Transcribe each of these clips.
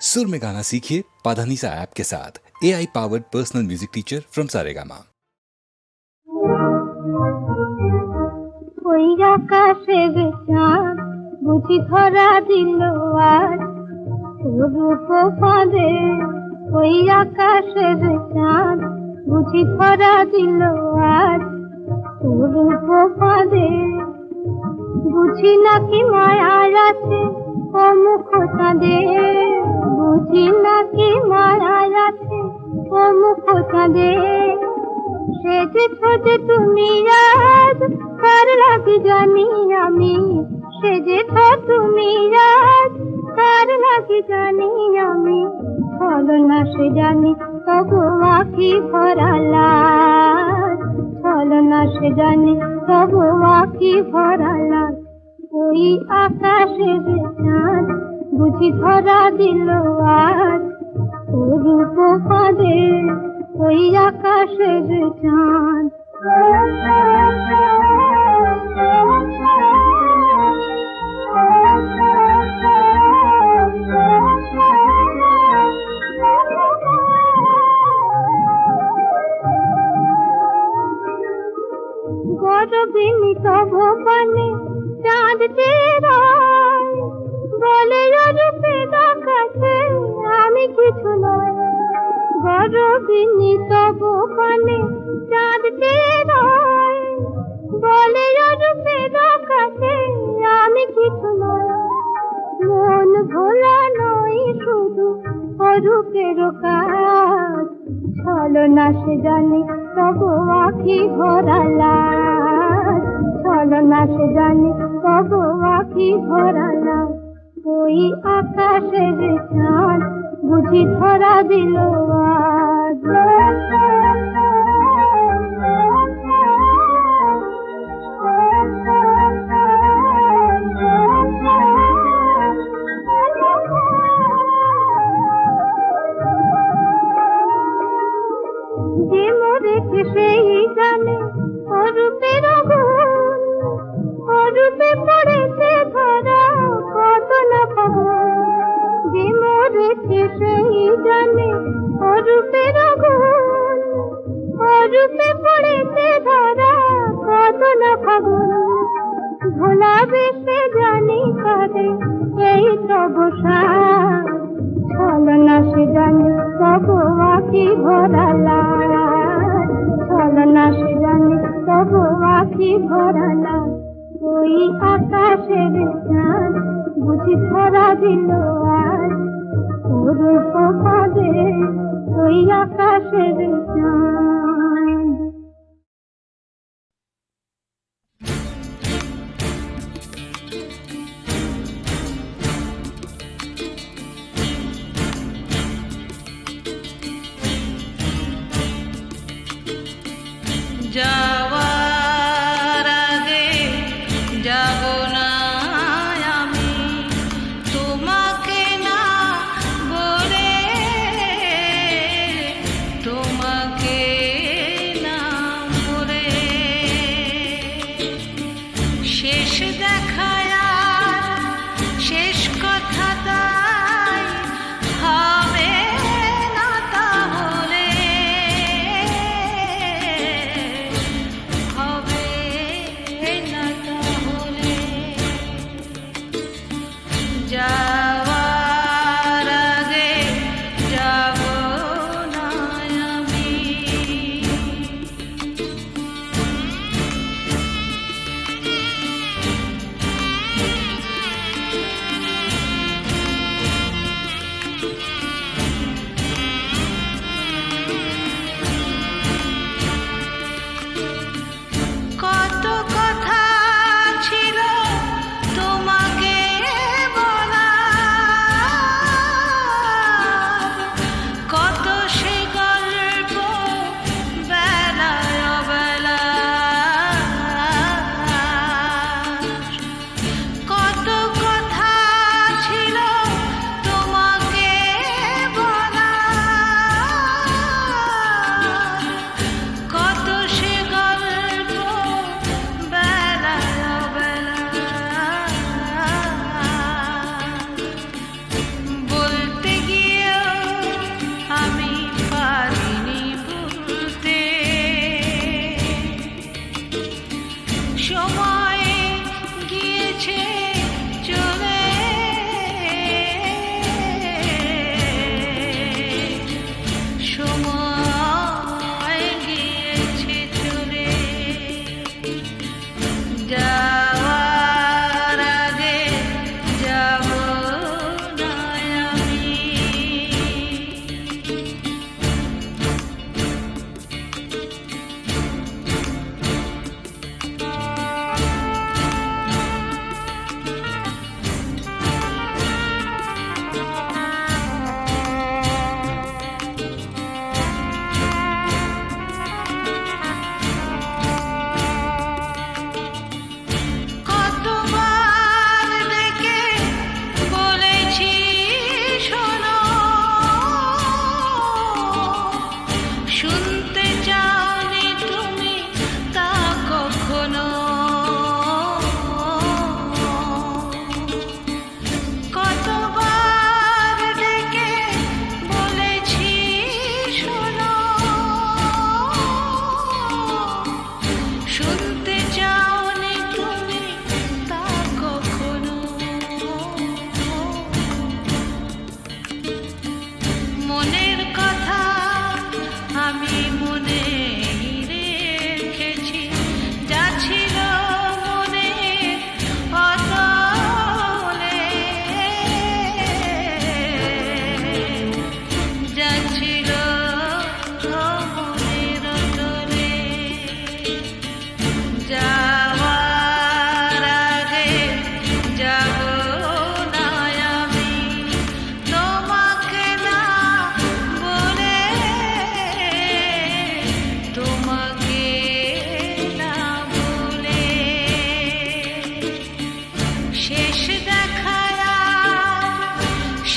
सुर में गाना सीखिए पाधानीसा ऐप के साथ A I powered personal music teacher from Saregama ওই আকাশের চাঁদ বুঝি ধরা দিল আজ রূপ ফাঁদে ওই আকাশের চাঁদ বুঝি ধরা দিল আজ রূপ ফাঁদে বুঝি নাকি মায়ার আছে মুখ চাঁদে বুঝি নাকি মায়ার আছে মুখ চাঁদে সেজেছ যে তুমি আজ কার লাগে জানি আমি সেজেছ তুমি আজ কার লাগে জানি আমি চলো না সে জানি তবু আখি ভরা লাল চলো না সে জানি তবু আখি ভরা ওই আকাশের চাঁদ, বুঝি ধরা দিল আজ। ও রূপ পাদে ওই আকাশের চাঁদ। গরবিনী তব চাঁদ চেরায় বলে রূপে দেখাচ্ছে আমি কিছু নয়। গরবিনী তব পানে চাঁদ চেরায় বলে রূপে দেখাচ্ছে আমি কিছু নয়। মন ভোলা নয় শুধু অরূপের কাজ। ছলো না সে জানি, তবু আখি ভরা লাজ। ছলো না সে জানি তবু আখি ভরা না ওই আকাশের চাঁদ বুঝি ধরা দিল আজ। ভরা ওই আকাশের চাঁদ বুঝি ধরা দিল আর। ওর পাদে ওই আকাশের চাঁদ।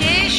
শেষ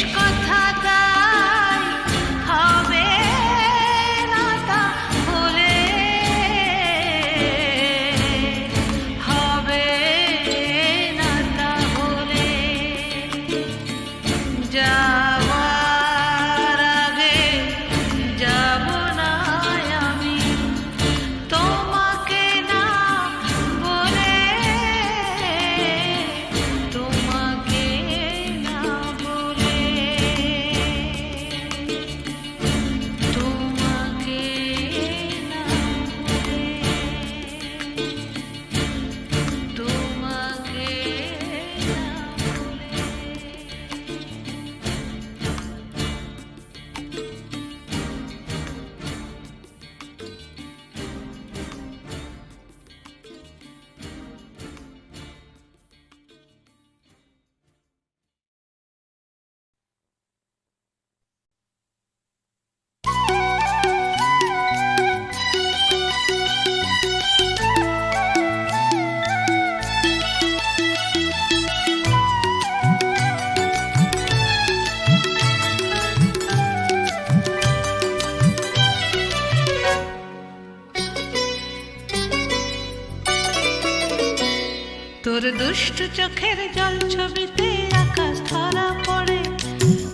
তোর চোখের জল ছবিতে আকাশ ধরা পড়ে।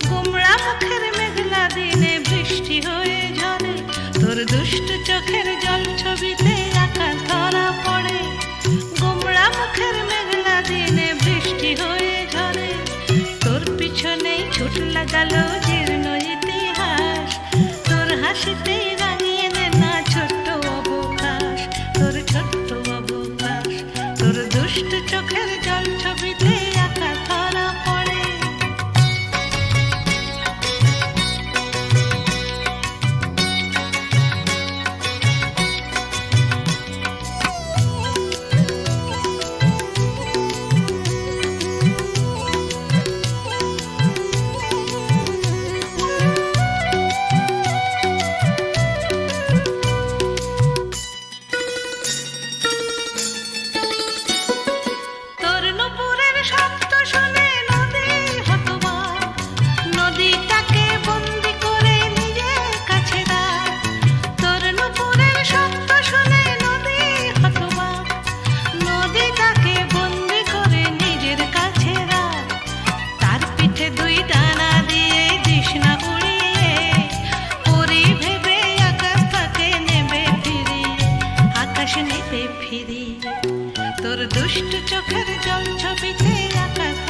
কুমড়া মুখের মেঘলা দিনে বৃষ্টি হয়ে ঝরে। তোর দুষ্টু চোখের জল ছবিতে আকাশ ধরা পড়ে। কুমড়া মুখের মেঘলা দিনে বৃষ্টি হয়ে ঝরে। তোর পিছনেই ছুট লাগালো জীর্ণ ইতিহাস। তোর হাসিতেই রাঙিয়ে দুষ্ট চোখের জল তোর দুষ্ট চোখের জল ছবিতে আকাশ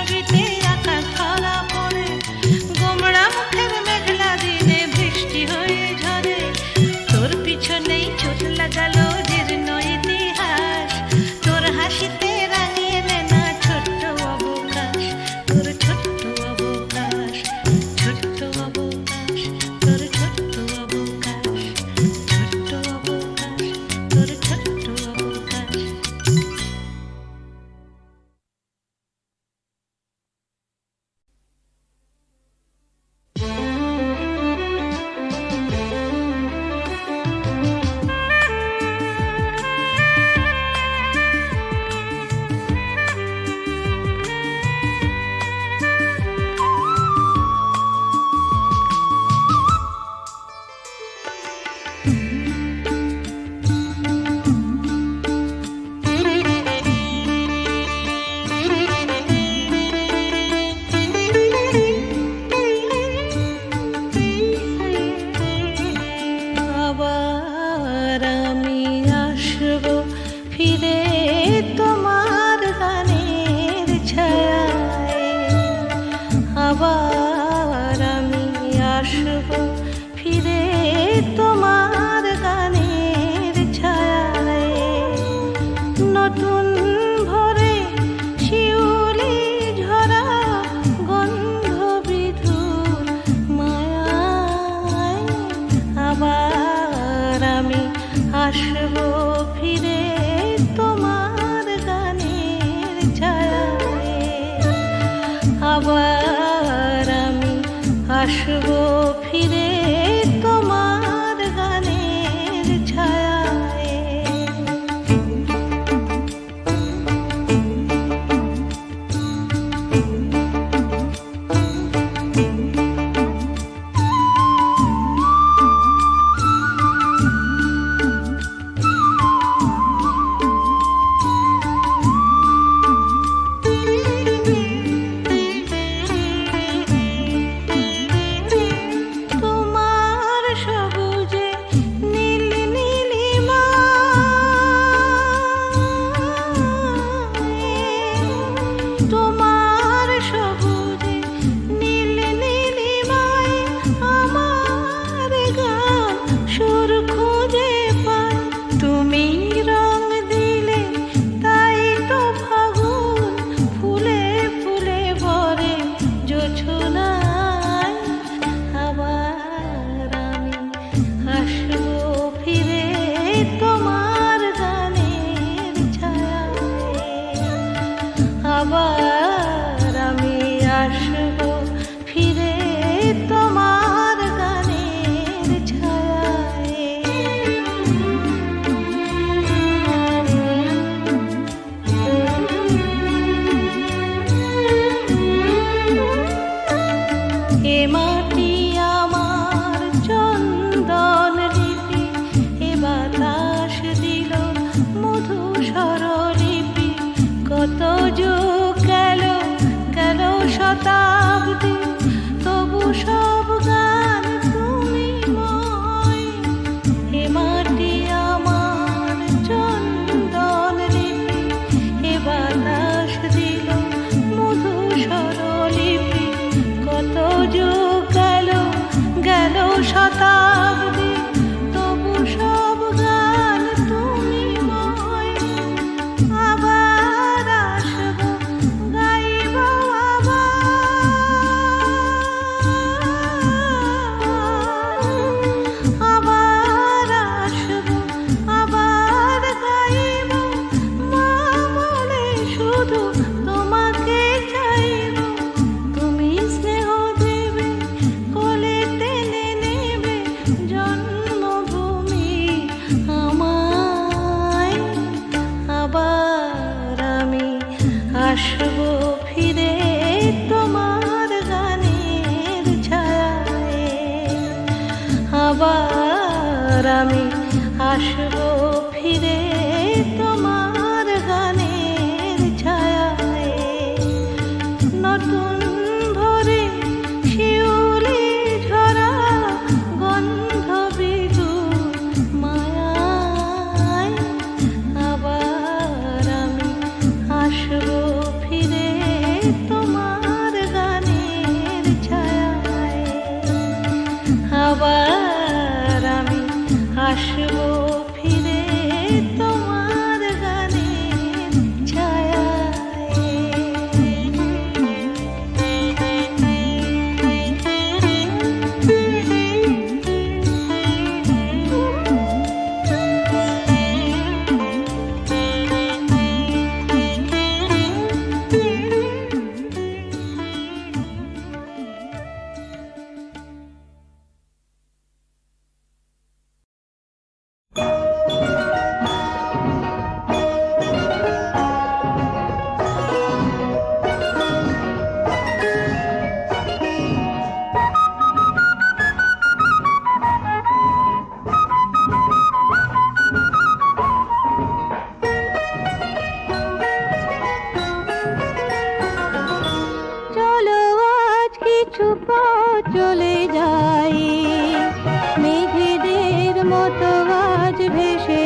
আসব ফিরে। ভেসে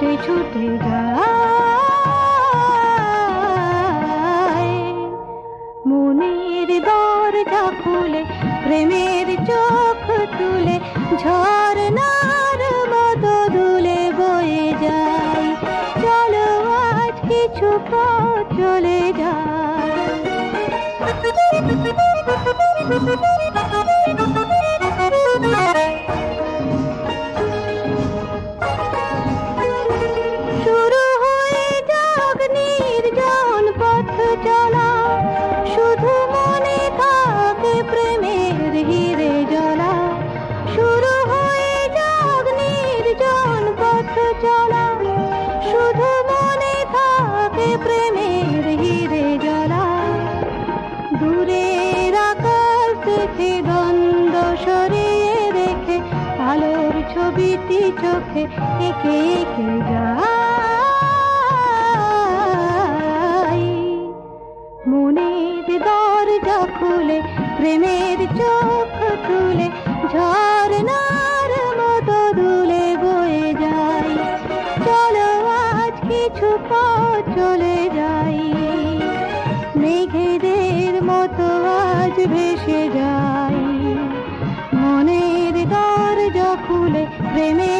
ছুটে ছুটে যায়। মনের দরজা খুলে, প্রেমের চোখ তুলে, ঝর্ণার মতো দুলে বয়ে যায়। চলো আজ কিছু পথ চলে যায় চোখে এঁকে এঁকে যাই মনের দরজা খুলে প্রেমের চোখ তুলে ঝর্ণার মতো দুলে বয়ে যাই চলো আজ কিছু পথ চলে যাই মেঘেদের মতো আজ ভেসে যাই মনের দরজা খুলে প্রেমের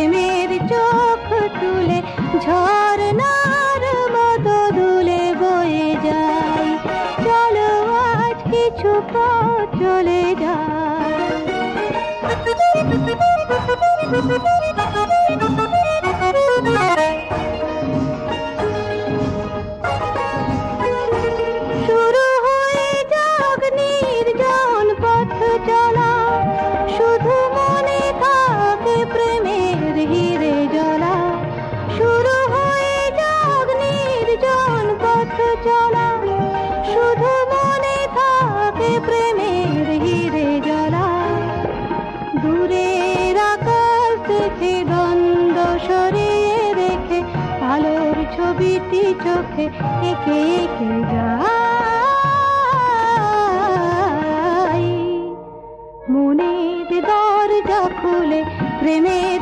প্রেমের চোখ তুলে ঝর্ণার মতো দুলে বয়ে যায়। চলো আজ কিছু পথ চলে যায় এঁকে যাই মনের দরজা খুলে প্রেমের